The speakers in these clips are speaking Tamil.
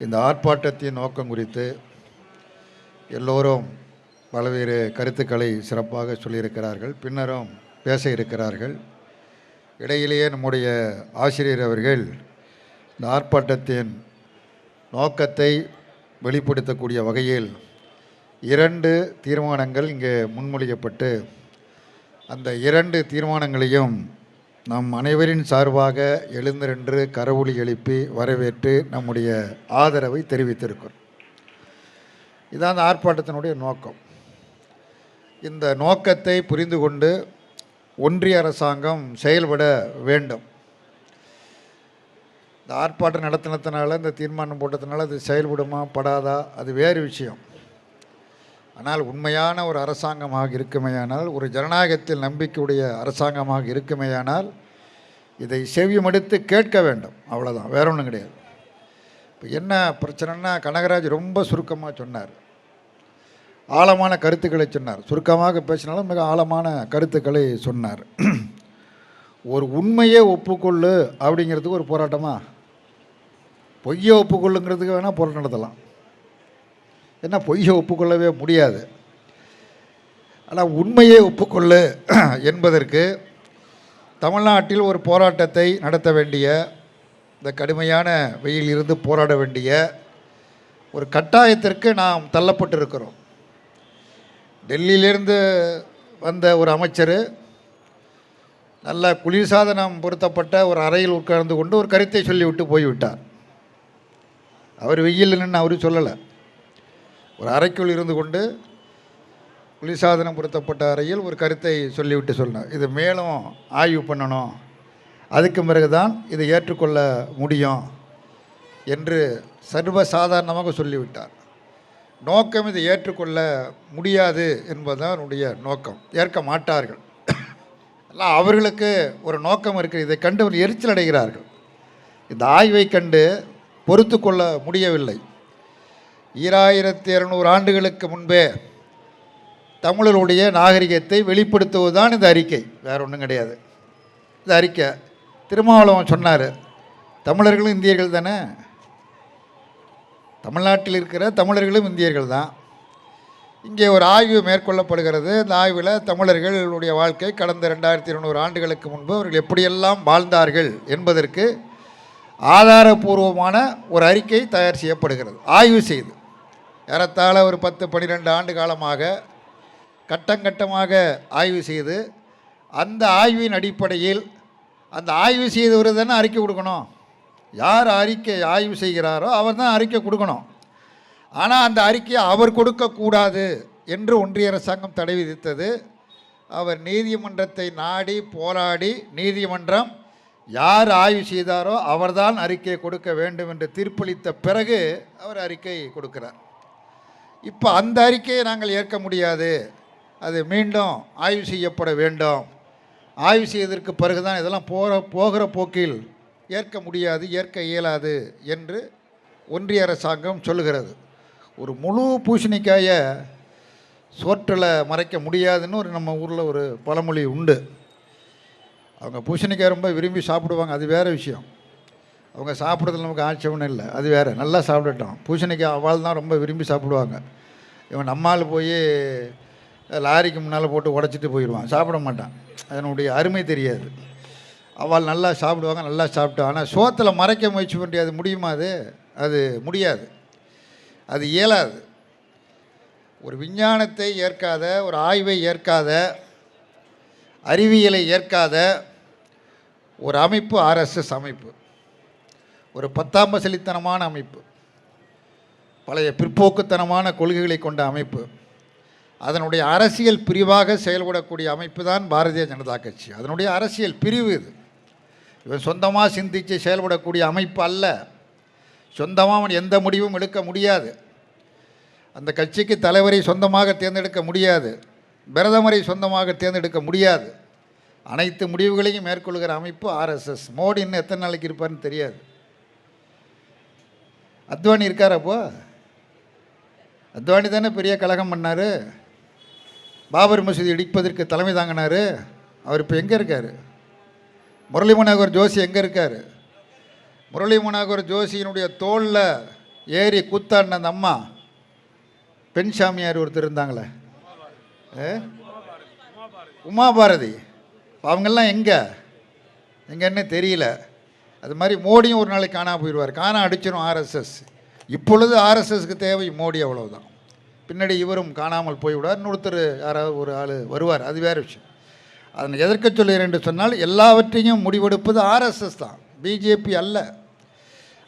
இந்த ஆர்ப்பாட்டத்தின் நோக்கம் குறித்து எல்லோரும் பல்வேறு கருத்துக்களை சிறப்பாக சொல்லியிருக்கிறார்கள் பின்னரும் பேச இருக்கிறார்கள் இடையிலேயே நம்முடைய ஆசிரியர் அவர்கள் இந்த ஆர்ப்பாட்டத்தின் நோக்கத்தை வெளிப்படுத்தக்கூடிய வகையில் இரண்டு தீர்மானங்கள் இங்கே முன்மொழியப்பட்டு அந்த இரண்டு தீர்மானங்களையும் நம் அனைவரின் சார்பாக எழுந்திரன்று கரவொலி எழுப்பி வரவேற்று நம்முடைய ஆதரவை தெரிவித்திருக்கிறோம். இதான் அந்த ஆர்ப்பாட்டத்தினுடைய நோக்கம். இந்த நோக்கத்தை புரிந்து கொண்டு ஒன்றிய அரசாங்கம் செயல்பட வேண்டும். இந்த ஆர்ப்பாட்டம் நடத்தினத்தினால இந்த தீர்மானம் போட்டதுனால அது செயல்படுமா படாதா அது வேறு விஷயம். ஆனால் உண்மையான ஒரு அரசாங்கமாக இருக்குமேயானால் ஒரு ஜனநாயகத்தில் நம்பிக்கையுடைய அரசாங்கமாக இருக்குமேயானால் இதை செவிமடுத்து கேட்க வேண்டும். அவ்வளோதான் வேற ஒன்றும் கிடையாது. இப்போ என்ன பிரச்சனைன்னா கனகராஜ் ரொம்ப சுருக்கமாக சொன்னார். ஆழமான கருத்துக்களை சொன்னார். சுருக்கமாக பேசினாலும் மிக ஆழமான கருத்துக்களை சொன்னார். ஒரு உண்மையே ஒப்புக்கொள்ளு அப்படிங்கிறதுக்கு ஒரு போராட்டமா? பொய்யை ஒப்புக்கொள்ளுங்கிறதுக்கு வேணால் போராட்டம் நடத்தலாம். என்ன பொய்யை ஒப்புக்கொள்ளவே முடியாது. ஆனால் உண்மையை ஒப்புக்கொள்ளு என்பதற்கு தமிழ்நாட்டில் ஒரு போராட்டத்தை நடத்த வேண்டிய இந்த கடுமையான வெயில் இருந்து போராட வேண்டிய ஒரு கட்டாயத்திற்கு நாம் தள்ளப்பட்டிருக்கிறோம். டெல்லியிலிருந்து வந்த ஒரு அமைச்சர் நல்ல குளிர்சாதனம் பொருத்தப்பட்ட ஒரு அறையில் உட்கார்ந்து கொண்டு ஒரு கருத்தை சொல்லிவிட்டு போய்விட்டார். அவர் வெயில் நின்று அவரும் சொல்லலை. ஒரு அறைக்குள் இருந்து கொண்டு குளிர்சாதனம் பொருத்தப்பட்ட அறையில் ஒரு கருத்தை சொல்லிவிட்டு சொன்னார் இது மேலும் ஆய்வு பண்ணணும். அதுக்கு பிறகு தான் இதை ஏற்றுக்கொள்ள முடியும் என்று சர்வசாதாரணமாக சொல்லிவிட்டார். நோக்கம் இதை ஏற்றுக்கொள்ள முடியாது என்பதுதான் என்னுடைய நோக்கம். ஏற்க மாட்டார்கள். எல்லாம் அவர்களுக்கு ஒரு நோக்கம் இருக்குது. இதை கண்டு அவர் எரிச்சல் அடைகிறார்கள். இந்த ஆய்வை கண்டு பொறுத்து கொள்ள முடியவில்லை. ஈராயிரத்தி இரநூறு ஆண்டுகளுக்கு முன்பே தமிழருடைய நாகரிகத்தை வெளிப்படுத்துவதுதான் இந்த அறிக்கை. வேற ஒன்றும் கிடையாது. இந்த அறிக்கை திருமாவளவன் சொன்னார் தமிழர்களும் இந்தியர்கள் தானே? தமிழ்நாட்டில் இருக்கிற தமிழர்களும் இந்தியர்கள் தான். இங்கே ஒரு ஆய்வு மேற்கொள்ளப்படுகிறது. இந்த ஆய்வில் தமிழர்களுடைய வாழ்க்கை கடந்த ரெண்டாயிரத்தி இருநூறு ஆண்டுகளுக்கு முன்பு அவர்கள் எப்படியெல்லாம் வாழ்ந்தார்கள் என்பதற்கு ஆதாரபூர்வமான ஒரு அறிக்கை தயார் செய்யப்படுகிறது. ஆய்வு செய்து ஏறத்தாழ ஒரு பத்து பன்னிரெண்டு ஆண்டு காலமாக கட்டங்கட்டமாக ஆய்வு செய்து அந்த ஆய்வின் அடிப்படையில் அந்த ஆய்வு செய்தவர் தானே அறிக்கை கொடுக்கணும். யார் அறிக்கை ஆய்வு செய்கிறாரோ அவர் தான் அறிக்கை கொடுக்கணும். ஆனால் அந்த அறிக்கையை அவர் கொடுக்கக்கூடாது என்று ஒன்றிய அரசாங்கம் தடை விதித்தது. அவர் நீதிமன்றத்தை நாடி போராடி நீதிமன்றம் யார் ஆய்வு செய்தாரோ அவர்தான் அறிக்கை கொடுக்க வேண்டும் என்று தீர்ப்பளித்த பிறகு அவர் அறிக்கை கொடுக்கிறார். இப்போ அந்த அறிக்கையை நாங்கள் ஏற்க முடியாது. அது மீண்டும் ஆய்வு செய்யப்பட வேண்டும். ஆய்வு செய்ததற்கு பிறகுதான் இதெல்லாம் போகிற போகிற போக்கில் ஏற்க முடியாது ஏற்க இயலாது என்று ஒன்றிய அரசாங்கம் சொல்லுகிறது. ஒரு முழு பூசணிக்காயை சோற்றில் மறைக்க முடியாதுன்னு ஒரு நம்ம ஊரில் ஒரு பழமொழி உண்டு. அவங்க பூசணிக்காய் ரொம்ப விரும்பி சாப்பிடுவாங்க அது வேறு விஷயம். அவங்க சாப்பிட்றதுல நமக்கு ஆட்சேபம் இல்லை. அது வேறு. நல்லா சாப்பிட்டுட்டோம் பூசணிக்காய் அவள் தான் ரொம்ப விரும்பி சாப்பிடுவாங்க. இவன் நம்மால் போய் லாரிக்கு முன்னால் போட்டு உடச்சிட்டு போயிடுவான் சாப்பிட மாட்டான். அதனுடைய அருமை தெரியாது. அவள் நல்லா சாப்பிடுவாங்க நல்லா சாப்பிட்டான் ஆனால் சோத்தில் மறைக்க முயற்சி பண்ணி அது முடியுமா அது? அது முடியாது. அது இயலாது. ஒரு விஞ்ஞானத்தை ஏற்காத ஒரு ஆய்வை ஏற்காத அறிவியலை ஏற்காத ஒரு அமைப்பு ஆர்எஸ்எஸ் அமைப்பு. ஒரு பத்தாம் பசலித்தனமான அமைப்பு. பழைய பிற்போக்குத்தனமான கொள்கைகளை கொண்ட அமைப்பு. அதனுடைய அரசியல் பிரிவாக செயல்படக்கூடிய அமைப்பு தான் பாரதிய ஜனதா கட்சி. அதனுடைய அரசியல் பிரிவு இது. இவன் சொந்தமாக சிந்தித்து செயல்படக்கூடிய அமைப்பு அல்ல. சொந்தமாக அவன் எந்த முடிவும் எடுக்க முடியாது. அந்த கட்சிக்கு தலைவரை சொந்தமாக தேர்ந்தெடுக்க முடியாது. பிரதமரை சொந்தமாக தேர்ந்தெடுக்க முடியாது. அனைத்து முடிவுகளையும் மேற்கொள்கிற அமைப்பு ஆர்எஸ்எஸ் மோடி இன்னும் எத்தனை நாளைக்கு இருப்பார்னு தெரியாது. அத்வானி இருக்கார் அப்போ? அத்வானி தானே பெரிய கழகம் பண்ணார். பாபர் மசூதி இடிப்பதற்கு தலைமை தாங்கினார். அவர் இப்போ எங்கே இருக்கார்? முரளி மனோகர் ஜோஷி எங்கே இருக்கார்? முரளி மனோகர் ஜோஷியினுடைய தோளில் ஏறி கூத்தாடின அந்த அம்மா பெண் சாமியார் ஒருத்தர் இருந்தாங்களே. ஏ? உமாபாரதி. அவங்கெல்லாம் எங்கே? எங்கன்னு தெரியல. அது மாதிரி மோடியும் ஒரு நாளைக்கு காணா போயிடுவார். காணா அடிச்சிடும் ஆர்எஸ்எஸ். இப்பொழுது ஆர்எஸ்எஸ்க்கு தேவை மோடி அவ்வளவுதான். பின்னாடி இவரும் காணாமல் போய்விடுவார். இன்னொருத்தர் யாராவது ஒரு ஆள் வருவார். அது வேறு விஷயம். அதனை எதற்க சொல்லுகிறேன் என்று சொன்னால் எல்லாவற்றையும் முடிவெடுப்பது ஆர்எஸ்எஸ் தான். பிஜேபி அல்ல.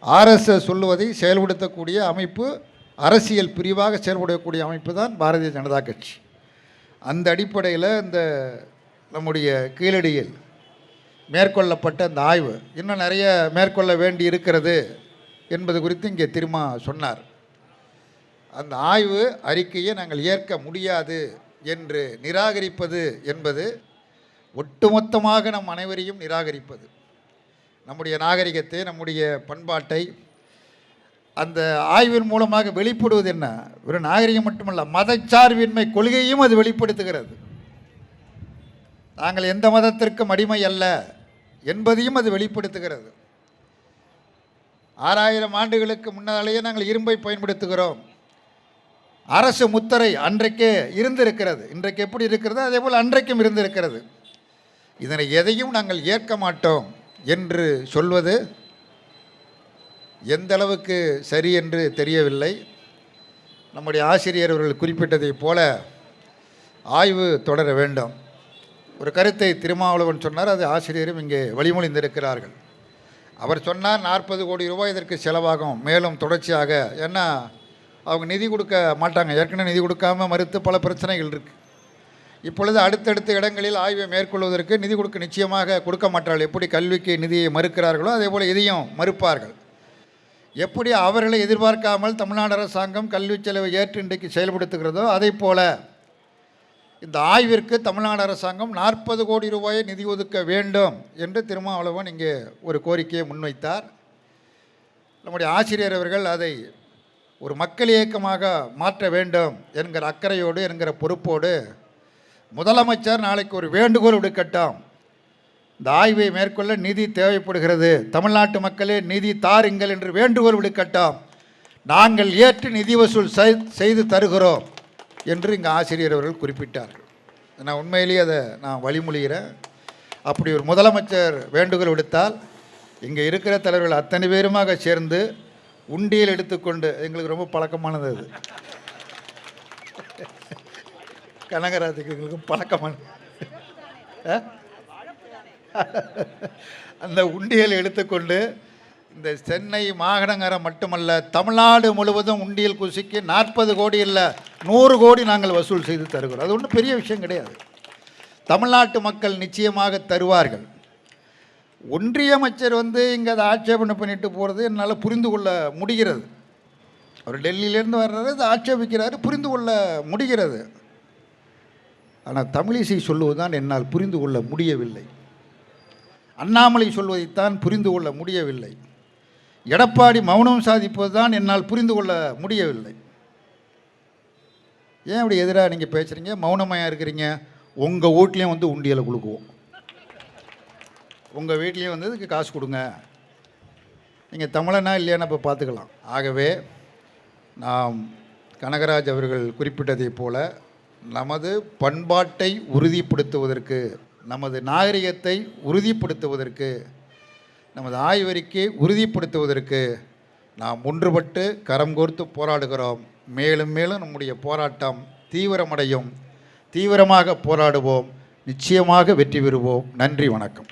ஆர்எஸ்எஸ் சொல்லுவதை செயல்படுத்தக்கூடிய அமைப்பு அரசியல் பிரிவாக செயல்படக்கூடிய அமைப்பு தான் பாரதிய ஜனதா கட்சி. அந்த அடிப்படையில் இந்த நம்முடைய கீழடியில் மேற்கொள்ளப்பட்ட அந்த ஆய்வு. இன்னும் நிறைய மேற்கொள்ள வேண்டி இருக்கிறது என்பது குறித்து இங்கே திருமா சொன்னார். அந்த ஆய்வு அறிக்கையை நாங்கள் ஏற்க முடியாது என்று நிராகரிப்பது என்பது ஒட்டுமொத்தமாக நம் அனைவரையும் நிராகரிப்பது. நம்முடைய நாகரிகத்தை நம்முடைய பண்பாட்டை அந்த ஆய்வின் மூலமாக வெளிப்படுவது என்ன? வெறும் நாகரிகம் மட்டுமல்ல மதச்சார்பின்மை கொள்கையும் அது வெளிப்படுத்துகிறது. நாங்கள் எந்த மதத்திற்கும் அடிமை அல்ல. என்பதையும் அது வெளிப்படுத்துகிறது. ஆறாயிரம் ஆண்டுகளுக்கு முன்னாலேயே நாங்கள் இரும்பை பயன்படுத்துகிறோம். அரசு முத்திரை அன்றைக்கே இருந்திருக்கிறது. இன்றைக்கு எப்படி இருக்கிறதோ அதே போல் அன்றைக்கும் இருந்திருக்கிறது. இதனை எதையும் நாங்கள் ஏற்க மாட்டோம் என்று சொல்வது எந்த அளவுக்கு சரி என்று தெரியவில்லை. நம்முடைய ஆசிரியர் அவர்கள் குறிப்பிட்டதைப் போல ஆய்வு தொடர வேண்டும். ஒரு கருத்தை திருமாவளவன் சொன்னார் அது ஆசிரியரும் இங்கே வழிமொழிந்திருக்கிறார்கள். அவர் சொன்னார் நாற்பது கோடி ரூபாய் இதற்கு செலவாகும் மேலும் தொடர்ச்சியாக. ஏன்னா அவங்க நிதி கொடுக்க மாட்டாங்க ஏற்கனவே நிதி கொடுக்காம மறுத்து பல பிரச்சனைகள் இருக்குது இப்பொழுது அடுத்தடுத்த இடங்களில் ஆய்வை மேற்கொள்வதற்கு நிதி கொடுக்க நிச்சயமாக கொடுக்க மாட்டார்கள். எப்படி கல்விக்கு நிதியை மறுக்கிறார்களோ அதே போல் இதையும் மறுப்பார்கள். எப்படி அவர்களை எதிர்பார்க்காமல் தமிழ்நாடு அரசாங்கம் கல்வி செலவை ஏற்று இன்றைக்கு செயல்படுத்துகிறதோ அதே போல் இந்த ஆய்விற்கு தமிழ்நாடு அரசாங்கம் நாற்பது கோடி ரூபாயை நிதி ஒதுக்க வேண்டும் என்று திருமாவளவன் இங்கே ஒரு கோரிக்கையை முன்வைத்தார். நம்முடைய ஆசிரியர் அவர்கள் அதை ஒரு மக்கள் இயக்கமாக மாற்ற வேண்டும் என்கிற அக்கறையோடு என்கிற பொறுப்போடு முதலமைச்சர் நாளைக்கு ஒரு வேண்டுகோள் விடுக்கட்டும். இந்த ஆய்வை மேற்கொள்ள நிதி தேவைப்படுகிறது. தமிழ்நாட்டு மக்களே நிதி தாருங்கள் என்று வேண்டுகோள் விடுக்கட்டும். நாங்கள் ஏற்று நிதி வசூல் செய்து தருகிறோம். என்று இங்கே ஆசிரியர் அவர்கள் குறிப்பிட்டார்கள் நான் உண்மையிலேயே அதை நான் வழிமொழிகிறேன். அப்படி ஒரு முதலமைச்சர் வேண்டுகோள் விடுத்தால் இங்கே இருக்கிற தலைவர்கள் அத்தனை பேருமாக சேர்ந்து உண்டியல் எடுத்துக்கொண்டு எங்களுக்கு ரொம்ப பழக்கமானது அது. கனகராஜுக்கு எங்களுக்கு பழக்கமான ஆ? அந்த உண்டியல் எடுத்துக்கொண்டு இந்த சென்னை மாநகரம் மட்டுமல்ல தமிழ்நாடு முழுவதும் உண்டியல் குசிக்கு நாற்பது கோடி இல்லை நூறு கோடி நாங்கள் வசூல் செய்து தருகிறோம். அது ஒன்றும் பெரிய விஷயம் கிடையாது. தமிழ்நாட்டு மக்கள் நிச்சயமாக தருவார்கள். ஒன்றிய அமைச்சர் வந்து இங்கே அதை ஆட்சேபனை பண்ணிட்டு போகிறது என்னால் புரிந்து கொள்ள முடிகிறது. அவர் டெல்லியிலேருந்து வர்றாரு அதை ஆட்சேபிக்கிறாரு புரிந்து கொள்ள முடிகிறது. ஆனால் தமிழிசை சொல்லுவதுதான் என்னால் புரிந்து கொள்ள முடியவில்லை. அண்ணாமலை சொல்வதைத்தான் புரிந்து கொள்ள முடியவில்லை. எடப்பாடி மௌனம் சாதிப்பது தான் என்னால் புரிந்து கொள்ள முடியவில்லை. ஏன் இப்படி எதிராக நீங்கள் பேசுகிறீங்க மௌனமாக இருக்கிறீங்க? உங்கள் வீட்லேயும் வந்து உண்டியலை கொடுக்குவோம் உங்கள் வீட்லேயும் வந்து இதுக்கு காசு கொடுங்க. நீங்கள் தமிழனா இல்லையான்னு இப்போ பார்த்துக்கலாம் ஆகவே நாம் கனகராஜ் அவர்கள் குறிப்பிட்டதைப் போல நமது பண்பாட்டை உறுதிப்படுத்துவதற்கு நமது நாகரிகத்தை உறுதிப்படுத்துவதற்கு நமது ஆய்வறிக்கை உறுதிப்படுத்துவதற்கு நாம் ஒன்றுபட்டு கரம் கோர்த்து போராடுகிறோம். மேலும் மேலும் நம்முடைய போராட்டம் தீவிரமடையும். தீவிரமாக போராடுவோம். நிச்சயமாக வெற்றி பெறுவோம். நன்றி வணக்கம்.